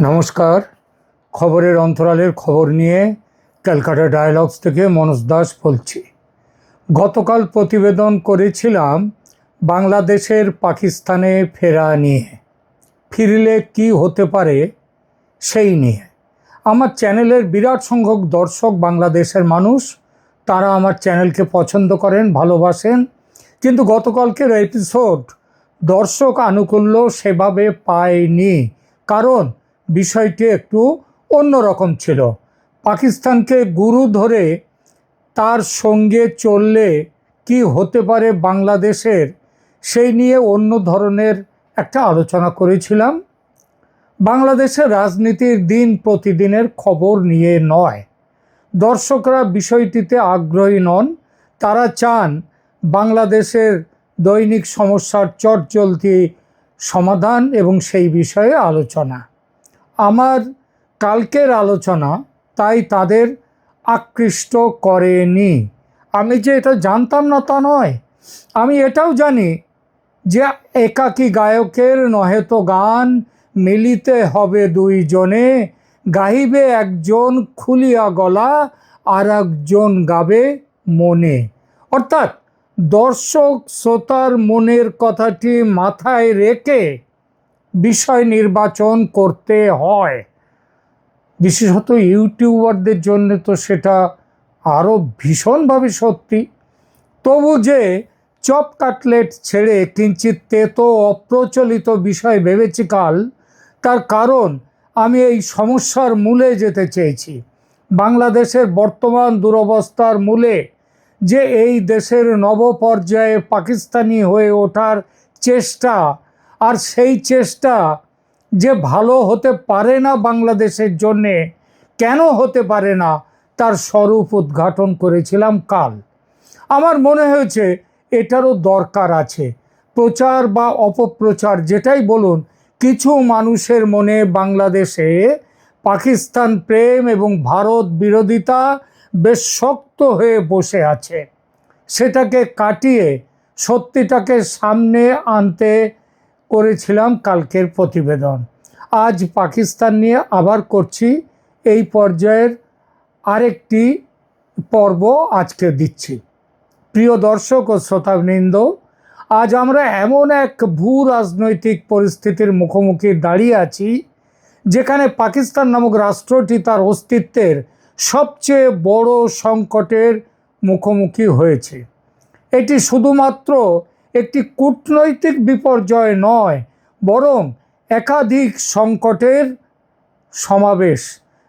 নমস্কার। খবরের অন্তরালের খবর নিয়ে ক্যালকাটা ডায়ালগস থেকে মনোজ দাস বলছি। গতকাল প্রতিবেদন করেছিলাম বাংলাদেশের পাকিস্তানে ফেরা নিয়ে। ফিরলে কি হতে পারে সেই নিয়ে। আমার চ্যানেলের বিরাট সংখ্যক দর্শক বাংলাদেশের মানুষ, তারা আমার চ্যানেলকে পছন্দ করেন, ভালোবাসেন। কিন্তু গতকালকের এপিসোড দর্শক আনুকূল্য সেভাবে পায়নি। কারণ বিষয়টি একটু অন্যরকম ছিল। পাকিস্তানকে গুরু ধরে তার সঙ্গে চললে কি হতে পারে বাংলাদেশের, সেই নিয়ে অন্য ধরনের একটা আলোচনা করেছিলাম। বাংলাদেশের রাজনীতির দিন প্রতিদিনের খবর নিয়ে নয়। দর্শকরা বিষয়টিতে আগ্রহী নন। তারা চান বাংলাদেশের দৈনিক সমস্যার চটচলতি সমাধান এবং সেই বিষয়ে আলোচনা। আমার কালকের আলোচনা তাই তাদের আকৃষ্ট করেনি। আমি যে এটা জানতাম না তা নয়। আমি এটাও জানি যে একাকী গায়কের নহে তো গান, মিলিতে হবে দুইজনে গাইবে একজন খুলিয়া গলা আর একজন গাবে মনে। অর্থাৎ দর্শক শ্রোতার মনের কথাটি মাথায় রেখে বিষয় নির্বাচন করতে হয়। বিশেষত ইউটিউবারদের জন্য তো সেটা আরও ভীষণভাবে সত্যি। তবু যে চপ কাটলেট ছেড়ে কিঞ্চিত তেতো অপ্রচলিত বিষয় ভেবেছি কাল, তার কারণ আমি এই সমস্যার মূলে যেতে চেয়েছি। বাংলাদেশের বর্তমান দুরবস্থার মূলে যে এই দেশের নবপর্যায়ে পাকিস্তানি হয়ে ওঠার চেষ্টা আর সেই চেষ্টা যে ভালো হতে পারে না বাংলাদেশের জন্যে, কেন হতে পারে না, তার স্বরূপ উদ্ঘাটন করেছিলাম কাল। আমার মনে হয়েছে এটারও দরকার আছে। প্রচার বা অপপ্রচার যেটাই বলুন, কিছু মানুষের মনে বাংলাদেশে পাকিস্তান প্রেম এবং ভারত বিরোধিতা বেশ শক্ত হয়ে বসে আছে। সেটাকে কাটিয়ে সত্যিটাকে সামনে আনতে করেছিলাম কালকের প্রতিবেদন। আজ পাকিস্তান নিয়ে আবার করছি, এই পর্যায়ের আরেকটি পর্ব আজকে দিচ্ছি। প্রিয় দর্শক ও শ্রোতাবৃন্দ, আজ আমরা এমন এক ভূ রাজনৈতিক পরিস্থিতির মুখোমুখি দাঁড়িয়ে আছি, যেখানে পাকিস্তান নামক রাষ্ট্রটি তার অস্তিত্বের সবচেয়ে বড় সংকটের মুখোমুখি হয়েছে। এটি শুধুমাত্র একটি কূটনৈতিক বিপর্যয় নয়, বরং একাধিক সংকটের সমাবেশ,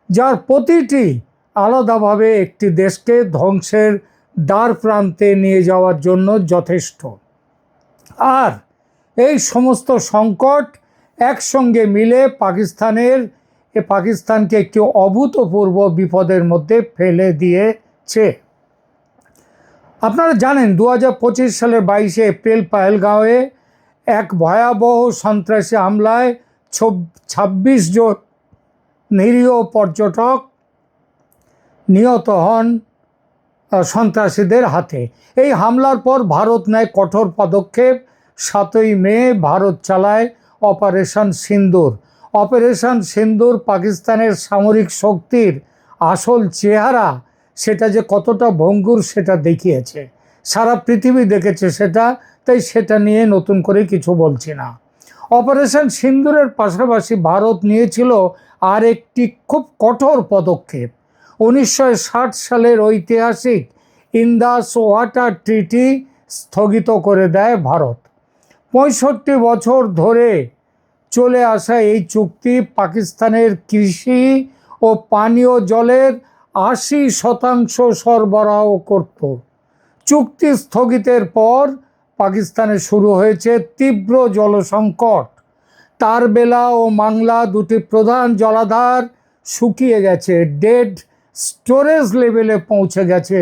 যার প্রতিটি আলাদাভাবে একটি দেশকে ধ্বংসের দ্বার প্রান্তে নিয়ে যাওয়ার জন্য যথেষ্ট। আর এই সমস্ত সংকট একসঙ্গে মিলে পাকিস্তানের পাকিস্তানকে একটি অভূতপূর্ব বিপদের মধ্যে ফেলে দিয়েছে। আপনারা জানেন দু হাজার পঁচিশ সালের বাইশে এপ্রিল পায়েলগাঁওয়ে এক ভয়াবহ সন্ত্রাসী হামলায় ছাব্বিশ জন নিরীহ পর্যটক নিহত হন সন্ত্রাসীদের হাতে। এই হামলার পর ভারত নেয় কঠোর পদক্ষেপ। সাতই মে ভারত চালায় অপারেশন সিন্দুর। অপারেশন সিন্দুর পাকিস্তানের সামরিক শক্তির আসল চেহারা সেটা যে কতটা ভঙ্গুর সেটা দেখিয়েছে। সারা পৃথিবী দেখেছে সেটা, তাই সেটা নিয়ে নতুন করে কিছু বলছি না। অপারেশন সিন্দুরের পাশাপাশি ভারত নিয়েছিল আর একটি খুব কঠোর পদক্ষেপ। উনিশশো ষাট সালের ঐতিহাসিক ইন্দাস ওয়াটার ট্রিটি স্থগিত করে দেয় ভারত। পঁয়ষট্টি বছর ধরে চলে আসা এই চুক্তি পাকিস্তানের কৃষি ও পানীয় জলের আশি শতাংশ সরবরাহ করত। চুক্তি স্থগিতের পর পাকিস্তানে শুরু হয়েছে তীব্র জলসংকট। তারবেলা ও মাংলা দুটি প্রধান জলাধার শুকিয়ে গেছে, ডেড স্টোরেজ লেভেলে পৌঁছে গেছে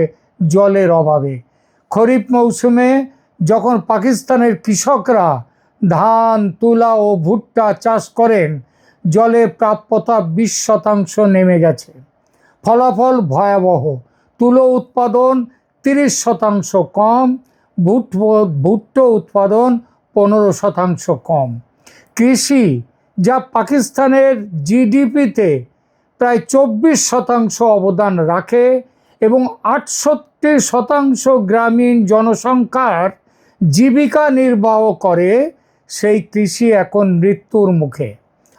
জলের অভাবে। খরিফ মৌসুমে যখন পাকিস্তানের কৃষকরা ধান, তুলা ও ভুট্টা চাষ করেন জলের প্রাপ্যতা বিশ শতাংশ নেমে গেছে। ফলাফল ভয়াবহ। তুলো উৎপাদন তিরিশ শতাংশ কম ভুট ভুট্টো উৎপাদন পনেরো শতাংশ কম। কৃষি, যা পাকিস্তানের জিডিপিতে প্রায় চব্বিশ শতাংশ অবদান রাখে এবং আটষট্টি শতাংশ গ্রামীণ জনসংখ্যার জীবিকা নির্বাহ করে, সেই কৃষি এখন মৃত্যুর মুখে।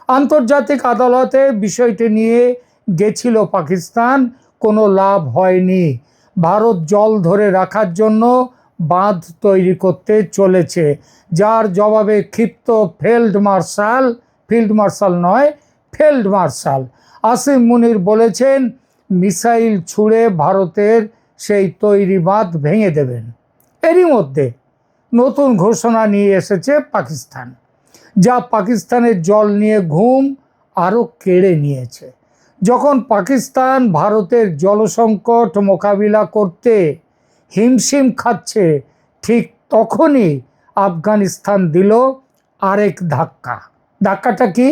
আন্তর্জাতিক আদালতে বিষয়টি নিয়ে গেছিল পাকিস্তান, কোনো লাভ হয়নি। ভারত জল ধরে রাখার জন্য বাঁধ তৈরি করতে চলেছে, যার জবাবে ক্ষিপ্ত ফিল্ড মার্শাল ফিল্ড মার্শাল নয়, ফিল্ড মার্শাল আসিম মুনির বলেছেন, মিসাইল ছুঁড়ে ভারতের সেই তৈরি বাঁধ ভেঙে দেবেন। এরই মধ্যে নতুন ঘোষণা নিয়ে এসেছে পাকিস্তান, যা পাকিস্তানের জল নিয়ে ঘুম আরও কেড়ে নিয়েছে। যখন পাকিস্তান ভারতের জলসংকট মোকাবিলা করতে হিমশিম খাচ্ছে, ঠিক তখনই আফগানিস্তান দিল আরেক ধাক্কা। ধাক্কাটা কি?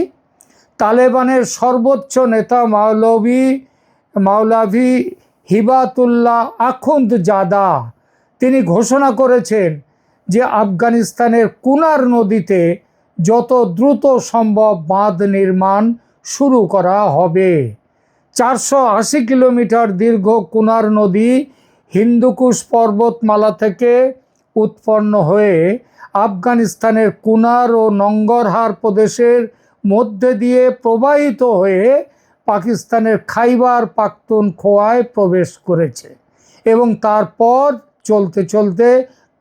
তালেবানের সর্বোচ্চ নেতা মাওলভি মাওলাভি হিবাতুল্লাহ আখুন্দ জাদা তিনি ঘোষণা করেছেন যে আফগানিস্তানের কুনার নদীতে যত দ্রুত সম্ভব বাঁধ নির্মাণ শুরু করা হবে। চারশো আশি কিলোমিটার দীর্ঘ কুনার নদী হিন্দুকুশ পর্বতমালা থেকে উৎপন্ন হয়ে আফগানিস্তানের কুনার ও নঙ্গরহার প্রদেশের মধ্যে দিয়ে প্রবাহিত হয়ে পাকিস্তানের খাইবার পাখতুন খোয়ায় প্রবেশ করেছে এবং তারপর চলতে চলতে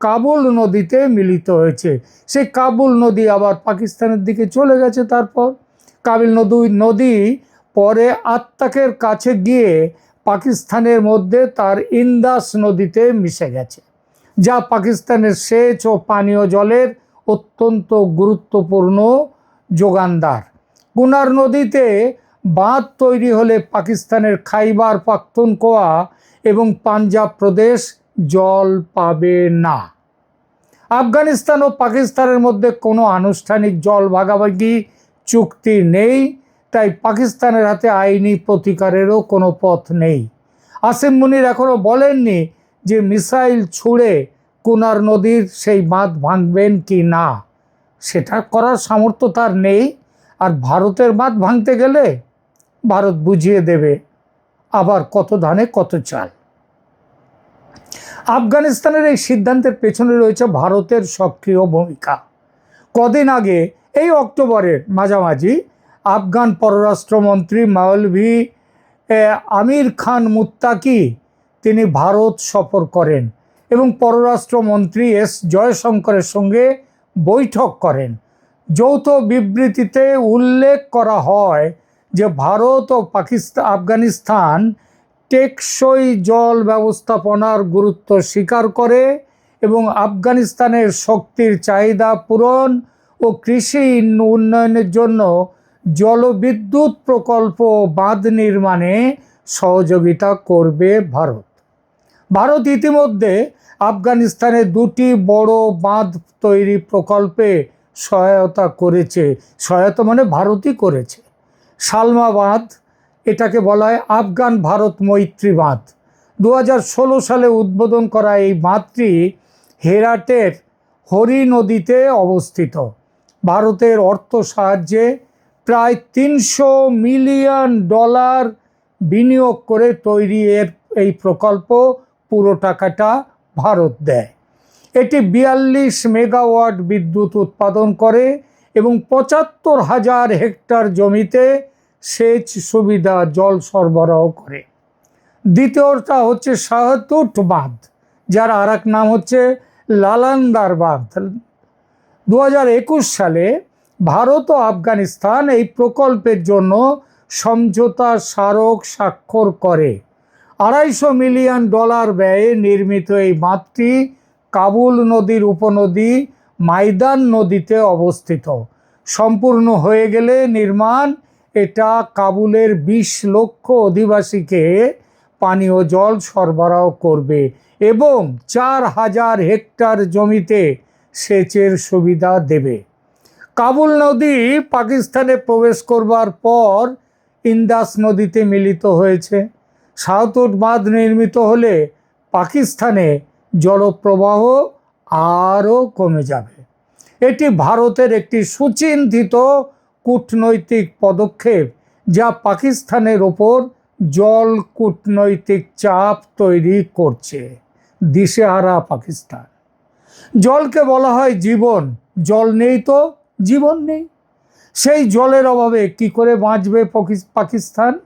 কাবুল নদীতে মিলিত হয়েছে। সেই কাবুল নদী আবার পাকিস্তানের দিকে চলে গেছে তারপর। কাবিল নদী নদী পরে আত্মাকের কাছে গিয়ে পাকিস্তানের মধ্যে তার ইন্দাস নদীতে মিশে গেছে, যা পাকিস্তানের সেচ ও পানীয় জলের অত্যন্ত গুরুত্বপূর্ণ যোগানদার। কুনার নদীতে বাঁধ তৈরি হলে পাকিস্তানের খাইবার পাখতুনখোয়া এবং পাঞ্জাব প্রদেশ জল পাবে না। আফগানিস্তান ও পাকিস্তানের মধ্যে কোনো আনুষ্ঠানিক জল ভাগাভাগি চুক্তি নেই, তাই পাকিস্তানের হাতে আইনি প্রতিকারেরও কোনো পথ নেই। আসিম মুনির এখনও বলেননি যে মিসাইল ছুঁড়ে কুনার নদীর সেই বাঁধ ভাঙবেন কি না। সেটা করার সামর্থ্য তার নেই। আর ভারতের বাঁধ ভাঙতে গেলে ভারত বুঝিয়ে দেবে আবার কত ধানে কত চাল। আফগানিস্তানের এই সিদ্ধান্তের পেছনে রয়েছে ভারতের সক্রিয় ভূমিকা। কদিন আগে এই অক্টোবরের মাঝামাঝি আফগান পররাষ্ট্রমন্ত্রী মাওলভি আমির খান মুত্তাকি তিনি ভারত সফর করেন এবং পররাষ্ট্রমন্ত্রী এস জয়শঙ্করের সঙ্গে বৈঠক করেন। যৌথ বিবৃতিতে উল্লেখ করা হয় যে ভারত ও পাকিস্তান আফগানিস্তান টেকসই জল ব্যবস্থাপনার গুরুত্ব স্বীকার করে এবং আফগানিস্তানের শক্তির চাহিদা পূরণ ও কৃষি উন্নয়নের জন্য জলবিদ্যুৎ প্রকল্প বাঁধ নির্মাণে সহযোগিতা করবে ভারত। ভারত ইতিমধ্যে আফগানিস্তানে দুটি বড় বাঁধ তৈরি প্রকল্পে সহায়তা করেছে। সহায়তা মানে ভারতই করেছে। সালমা বাঁধ, এটাকে বলা হয় আফগান ভারত মৈত্রী বাঁধ। দু হাজার ষোলো সালে উদ্বোধন করা এই বাঁধটি হেরাটের হরি নদীতে অবস্থিত। ভারতের অর্থ সাহায্যে প্রায় তিনশো মিলিয়ন ডলার বিনিয়োগ করে তৈরি এর এই প্রকল্প পুরো টাকাটা ভারত দেয়। এটি বিয়াল্লিশ মেগাওয়াট বিদ্যুৎ উৎপাদন করে এবং পঁচাত্তর হাজার হেক্টর জমিতে সেচ সুবিধা জল সরবরাহ করে। দ্বিতীয়টা হচ্ছে শাহতুট বাঁধ, যার আর নাম হচ্ছে লালান্দার বাঁধ। দু হাজার একুশ সালে ভারত ও আফগানিস্তান এই প্রকল্পের জন্য সমঝোতা স্মারক স্বাক্ষর করে। আড়াইশো মিলিয়ন ডলার ব্যয়ে নির্মিত এই বাঁধটি কাবুল নদীর উপনদী মাইদান নদীতে অবস্থিত। সম্পূর্ণ হয়ে গেলে নির্মাণ এটা কাবুলের ২০ লক্ষ অধিবাসীকে পানীয় জল সরবরাহ করবে এবং চার হাজার হেক্টর জমিতে সেচের সুবিধা দেবে। কাবুল নদী পাকিস্তানে প্রবেশ করবার পর ইন্দাস নদীতে মিলিত হয়েছে। সাউথউড বাঁধ নির্মিত হলে পাকিস্তানে জলপ্রবাহ আরও কমে যাবে। এটি ভারতের একটি সুচিন্তিত কূটনৈতিক পদক্ষেপ যা পাকিস্তানের ওপর জল কূটনৈতিক চাপ তৈরি করছে। দিশেহারা পাকিস্তান। জলকে বলা হয় জীবন। জল নেই তো, জীবন নেই। সেই জলের অভাবে কি করে বাঁচবে পাকিস- পাকিস্তান?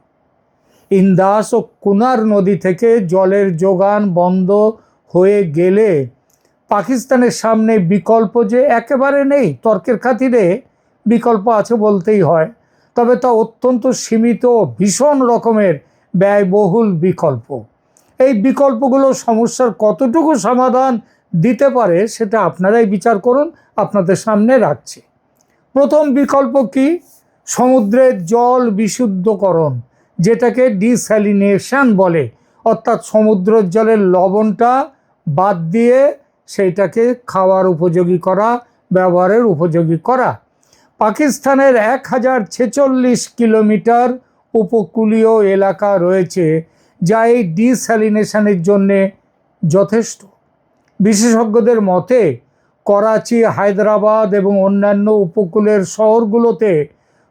ইন্দাস ও কুনার নদী থেকে জলের যোগান বন্ধ হয়ে গেলে পাকিস্তানের সামনে বিকল্প যে একেবারে নেই, তর্কের খাতিরে বিকল্প আছে বলতেই হয়। তবে তা অত্যন্ত সীমিত ভীষণ রকমের ব্যয়বহুল বিকল্প। এই বিকল্পগুলো সমস্যার কতটুকু সমাধান দিতে পারে সেটা আপনারাই বিচার করুন, আপনাদের সামনে রাখছি। প্রথম বিকল্প কি? সমুদ্রের জল বিশুদ্ধকরণ, যেটাকে ডিস্যালিনেশন বলে। অর্থাৎ সমুদ্রের জলের লবণটা বাদ দিয়ে সেইটাকে খাওয়ার উপযোগী করা, ব্যবহারের উপযোগী করা। পাকিস্তানের এক হাজার ছেচল্লিশ কিলোমিটার উপকূলীয় এলাকা রয়েছে, যা এই ডিস্যালিনেশনের জন্যে যথেষ্ট। বিশেষজ্ঞদের মতে, করাচি, হায়দ্রাবাদ এবং অন্যান্য উপকূলের শহরগুলোতে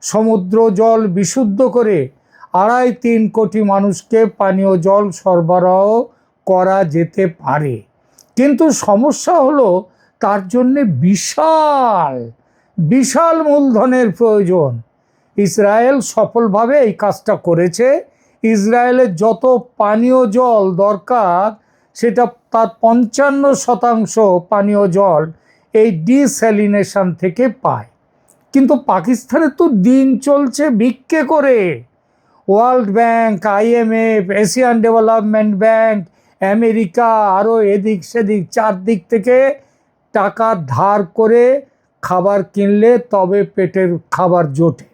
সমুদ্র জল বিশুদ্ধ করে আড়াই তিন কোটি মানুষকে পানীয় জল সরবরাহ করা যেতে পারে। কিন্তু সমস্যা হলো, তার জন্যে বিশাল বিশাল মূলধনের প্রয়োজন। ইসরায়েল সফলভাবে এই কাজটা করেছে। ইসরায়েলের যত পানীয় জল দরকার সেটা তার পঞ্চান্ন শতাংশ পানীয় জল এই ডিস্যালিনেশন থেকে পায়। কিন্তু পাকিস্তানে তো দিন চলছে ভিক্ষে করে। World bank IMF Asian development bank, America, আরও এদিক সেদিক, চারদিক থেকে টাকা ধার করে খাবার কিনলে তবে পেটের খাবার জোটে।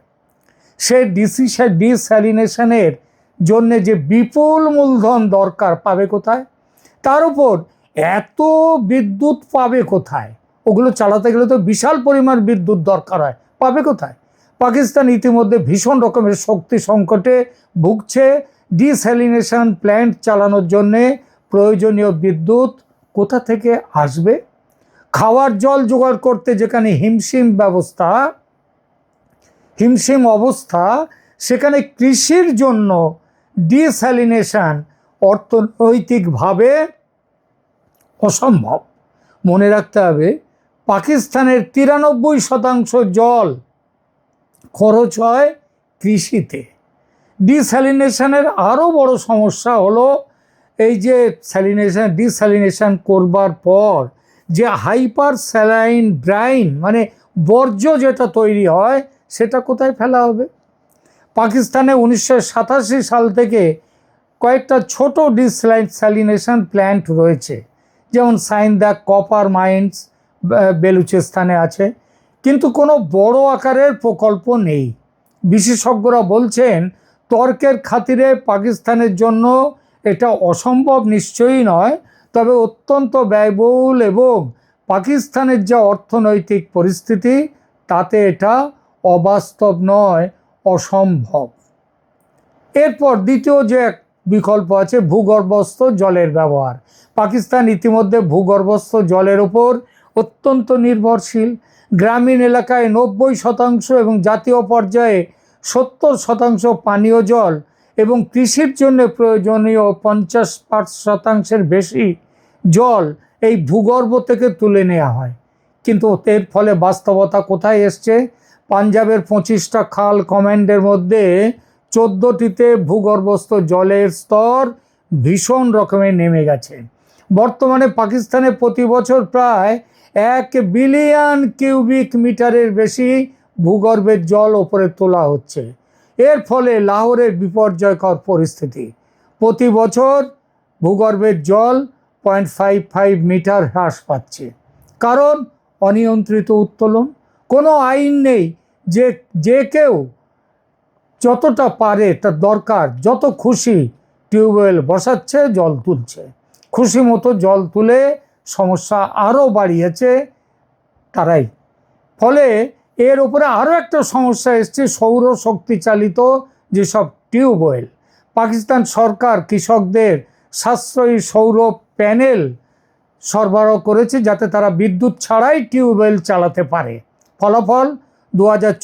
সে ডিসিশন ডিস্যালিনেশনের জন্যে যে বিপুল মূলধন দরকার পাবে কোথায়? তার উপর এত বিদ্যুৎ পাবে কোথায়? ওগুলো চালাতে গেলে তো বিশাল পরিমাণ বিদ্যুৎ দরকার হয়। পাবে কোথায়? পাকিস্তান ইতিমধ্যে ভীষণ রকমের শক্তি সংকটে ভুগছে। ডিস্যালিনেশন প্ল্যান্ট চালানোর জন্যে প্রয়োজনীয় বিদ্যুৎ কোথা থেকে আসবে? খাওয়ার জল জোগাড় করতে যেখানে হিমশিম ব্যবস্থা, হিমশিম অবস্থা, সেখানে কৃষির জন্য ডিস্যালিনেশন অর্থনৈতিকভাবে অসম্ভব। মনে রাখতে হবে, পাকিস্তানের তিরানব্বই শতাংশ জল খরচ হয় কৃষিতে। ডিস্যালিনেশনের আরও বড় সমস্যা হলো, এই যে স্যালিনেশন ডিস্যালিনেশন করবার পর যে হাইপার স্যালাইন ব্রাইন মানে বর্জ্য যেটা তৈরি হয়, সেটা কোথায় ফেলা হবে? পাকিস্তানে উনিশশো সাতাশি সাল থেকে কয়েকটা ছোট ডিস্যালিনেশন প্ল্যান্ট রয়েছে, যেমন সাইন্দা, কপার মাইন্স বেলুচিস্তানে আছে, কিন্তু কোনো বড় আকারের প্রকল্প নেই। বিশেষজ্ঞরা বলছেন, তর্কের খাতিরে পাকিস্তানের জন্য এটা অসম্ভব নিশ্চয়ই নয়, তবে অত্যন্ত ব্যয়বহুল এবং পাকিস্তানের যা অর্থনৈতিক পরিস্থিতি, তাতে এটা অবাস্তব নয়, অসম্ভব। এরপর দ্বিতীয় যে বিকল্প আছে ভূগর্ভস্থ জলের ব্যবহার। পাকিস্তান ইতিমধ্যে ভূগর্ভস্থ জলের ওপর অত্যন্ত নির্ভরশীল। গ্রামীণ এলাকায় নব্বই শতাংশ এবং জাতীয় পর্যায়ে সত্তর শতাংশ পানীয় জল এবং কৃষির জন্য প্রয়োজনীয় পঞ্চাশ পাঁচ শতাংশের বেশি জল এই ভূগর্ভ থেকে তুলে নেওয়া হয়। কিন্তু এর ফলে বাস্তবতা কোথায় এসছে? পাঞ্জাবের পঁচিশটা খাল কমান্ডের মধ্যে চোদ্দোটিতে ভূগর্ভস্থ জলের স্তর ভীষণ রকমের নেমে গেছে। বর্তমানে পাকিস্তানে প্রতি বছর প্রায় এক বিলিয়ন কিউবিক মিটারের বেশি ভূগর্ভের জল ওপরে তোলা হচ্ছে। এর ফলে লাহোরের বিপর্যয়কর পরিস্থিতি। প্রতি বছর ভূগর্ভের জল পয়েন্ট ফাইভ ফাইভ মিটার হ্রাস পাচ্ছে। কারণ অনিয়ন্ত্রিত উত্তোলন। কোনো আইন নেই যে যে কেউ যতটা পারে তার দরকার, যত খুশি টিউবওয়েল বসাচ্ছে, জল তুলছে। খুশি মতো জল তুলে সমস্যা আরও বাড়িয়েছে তারাই। ফলে এর উপরে আরও একটা সমস্যা এসছে সৌরশক্তি চালিত যেসব টিউবওয়েল। পাকিস্তান সরকার কৃষকদের সাশ্রয়ী সৌর প্যানেল সরবরাহ করেছে যাতে তারা বিদ্যুৎ ছাড়াই টিউবওয়েল চালাতে পারে। ফলাফল দু হাজার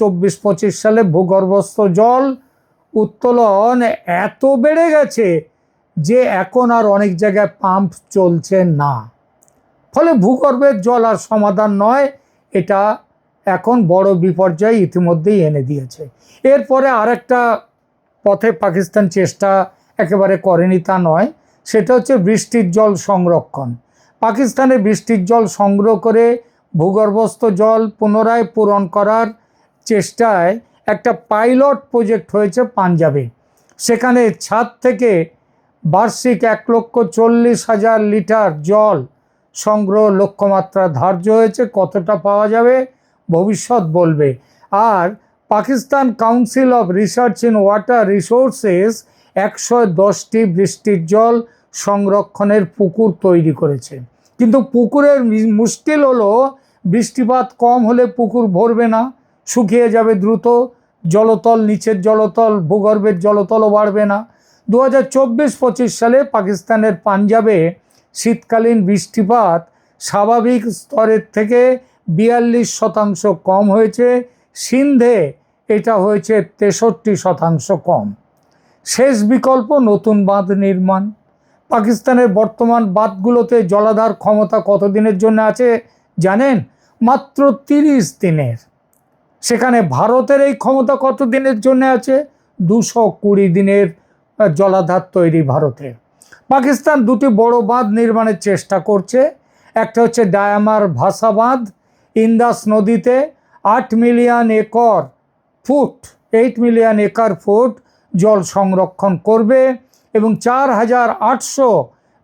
সালে ভূগর্ভস্থ জল উত্তোলন এত বেড়ে গেছে যে এখন আর অনেক জায়গায় পাম্প চলছে না। ফলে ভূগর্ভের জল আর সমাধান নয়, এটা এখন বড় বিপর্যয় ইতিমধ্যেই এনে দিয়েছে। এরপরে আরেকটা পথে পাকিস্তান চেষ্টা একেবারে করেনি তা নয়, সেটা হচ্ছে বৃষ্টির জল সংরক্ষণ। পাকিস্তানে বৃষ্টির জল সংগ্রহ করে ভূগর্ভস্থ জল পুনরায় পূরণ করার চেষ্টায় একটা পাইলট প্রজেক্ট হয়েছে পাঞ্জাবে। সেখানে ছাদ থেকে বার্ষিক এক লক্ষ চল্লিশ হাজার লিটার জল সংগ্রহ লক্ষ্যমাত্রা ধার্য হয়েছে। কতটা পাওয়া যাবে? ভবিষ্যৎ বলবে। আর Pakistan council of research in water resources একশো দশটি বৃষ্টির জল সংরক্ষণের পুকুর তৈরি করেছে। কিন্তু পুকুরের মুশকিল হলো বৃষ্টিপাত কম হলে পুকুর ভরবে না। শুকিয়ে যাবে দ্রুত। জলতল, নিচের জলতল, ভূগর্ভের জলতলও বাড়বে না। দু হাজার চব্বিশ পঁচিশ সালে পাকিস্তানের পাঞ্জাবে শীতকালীন বৃষ্টিপাত স্বাভাবিক স্তরের থেকে বিয়াল্লিশ শতাংশ কম হয়েছে। সিন্ধে এটা হয়েছে তেষট্টি শতাংশ কম। শেষ বিকল্প নতুন বাঁধ নির্মাণ। পাকিস্তানের বর্তমান বাঁধগুলোতে জলাধার ক্ষমতা কতদিনের জন্য আছে জানেন? মাত্র তিরিশ দিনের। সেখানে ভারতের এই ক্ষমতা কত দিনের জন্য আছে? দুশো কুড়ি দিনের জলাধার তৈরি ভারতের পাকিস্তান দুটি বড় বাঁধ নির্মাণের চেষ্টা করছে। একটা হচ্ছে ডায়ামার ভাষা বাঁধ ইন্দাস নদীতে আট million acre foot eight million acre foot জল সংরক্ষণ করবে এবং চার হাজার আটশো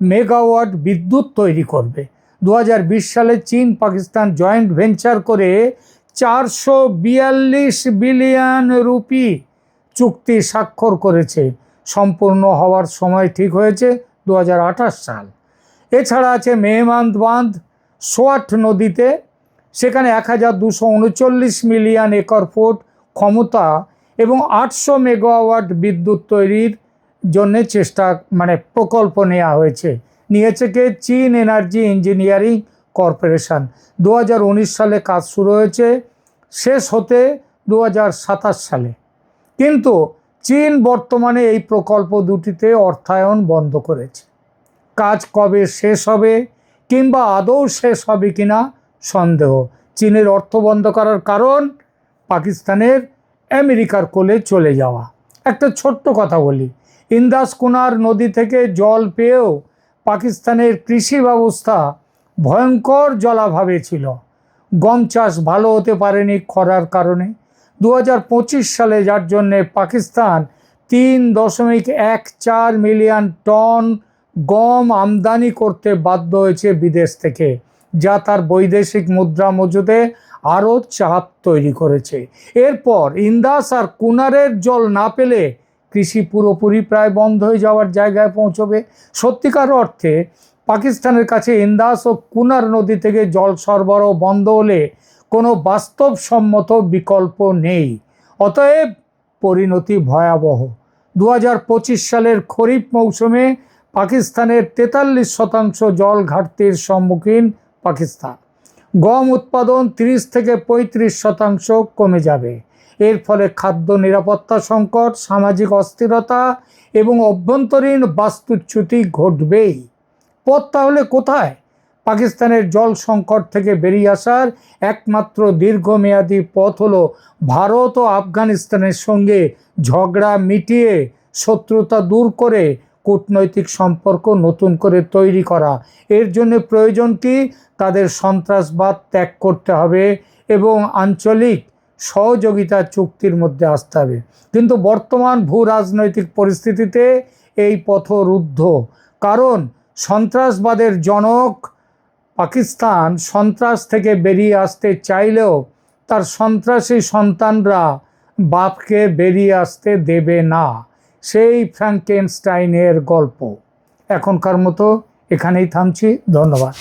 মেগাওয়াট বিদ্যুৎ তৈরি করবে। দু হাজার বিশ সালে চীন পাকিস্তান জয়েন্ট ভেঞ্চার করে চারশো বিয়াল্লিশ বিলিয়ন রুপি চুক্তি স্বাক্ষর করেছে। সম্পূর্ণ হওয়ার সময় ঠিক হয়েছে দু হাজার আঠাশ সাল। এছাড়া আছে মেহমান্দ বাঁধ সোয়াট নদীতে। সেখানে এক হাজার দুশো উনচল্লিশ মিলিয়ন একর ফুট ক্ষমতা এবং আটশো মেগাওয়াট বিদ্যুৎ তৈরির জন্য চেষ্টা মানে প্রকল্প নেওয়া হয়েছে। নিয়েছে কে? চীন এনার্জি ইঞ্জিনিয়ারিং কর্পোরেশন। দু হাজার উনিশ সালে কাজ শুরু হয়েছে, শেষ হতে দু হাজার সাতাশ সালে। কিন্তু চীন বর্তমানে এই প্রকল্প দুটিতে অর্থায়ন বন্ধ করেছে। কাজ কবে শেষ হবে কিংবা আদৌ শেষ হবে কিনা সন্দেহ। চীনের অর্থ বন্ধ করার কারণ পাকিস্তানের আমেরিকার কোলে চলে যাওয়া। একটা ছোট্ট কথা বলি, ইন্দাস কুনার নদী থেকে জল পেয়েও পাকিস্তানের কৃষি ব্যবস্থা ভয়ঙ্কর জলাভাবে ছিল। গম চাষ ভালো হতে পারেনি খরার কারণে। দু হাজার পঁচিশ সালে যার জন্যে পাকিস্তান তিন দশমিক এক চার মিলিয়ন টন গম আমদানি করতে বাধ্য হয়েছে বিদেশ থেকে, যা তার বৈদেশিক মুদ্রা মজুদে আরও চাপ তৈরি করেছে। এরপর ইন্দাস আর কুনারের জল না পেলে কৃষি পুরোপুরি প্রায় বন্ধ হয়ে যাওয়ার জায়গায় পৌঁছবে। সত্যিকার অর্থে পাকিস্তানের কাছে ইন্দাস ও কুনার নদী থেকে জল সরবরাহ বন্ধ হলে কোনো বাস্তবসম্মত বিকল্প নেই। অতএব পরিণতি ভয়াবহ। দু হাজার পঁচিশ সালের খরিফ মৌসুমে পাকিস্তানের তেতাল্লিশ শতাংশ জল ঘাটতির সম্মুখীন পাকিস্তান। গম উৎপাদন 30 থেকে পঁয়ত্রিশ শতাংশ কমে যাবে। এর ফলে খাদ্য নিরাপত্তা সংকট, সামাজিক অস্থিরতা এবং অভ্যন্তরীণ বাস্তুচ্যুতি ঘটবেই। পথ তাহলে কোথায়? পাকিস্তানের জল সংকট থেকে বেরিয়ে আসার একমাত্র দীর্ঘমেয়াদী পথ হলো ভারত ও আফগানিস্তানের সঙ্গে ঝগড়া মিটিয়ে শত্রুতা দূর করে কূটনৈতিক সম্পর্ক নতুন করে তৈরি করা। এর জন্য প্রয়োজন কি? তাদের সন্ত্রাসবাদ ত্যাগ করতে হবে এবং আঞ্চলিক সহযোগিতা চুক্তির মধ্যে আসতে হবে। কিন্তু বর্তমান ভূ রাজনৈতিক পরিস্থিতিতে এই পথ রুদ্ধ। কারণ সন্ত্রাসবাদের জনক পাকিস্তান সন্ত্রাস থেকে বেরিয়ে আসতে চাইলেও তার সন্ত্রাসী সন্তানরা বাপকে বেরিয়ে আসতে দেবে না। সেই ফ্র্যাঙ্কেনস্টাইনের গল্প। এখনকার মতো এখানেই থামছি। ধন্যবাদ।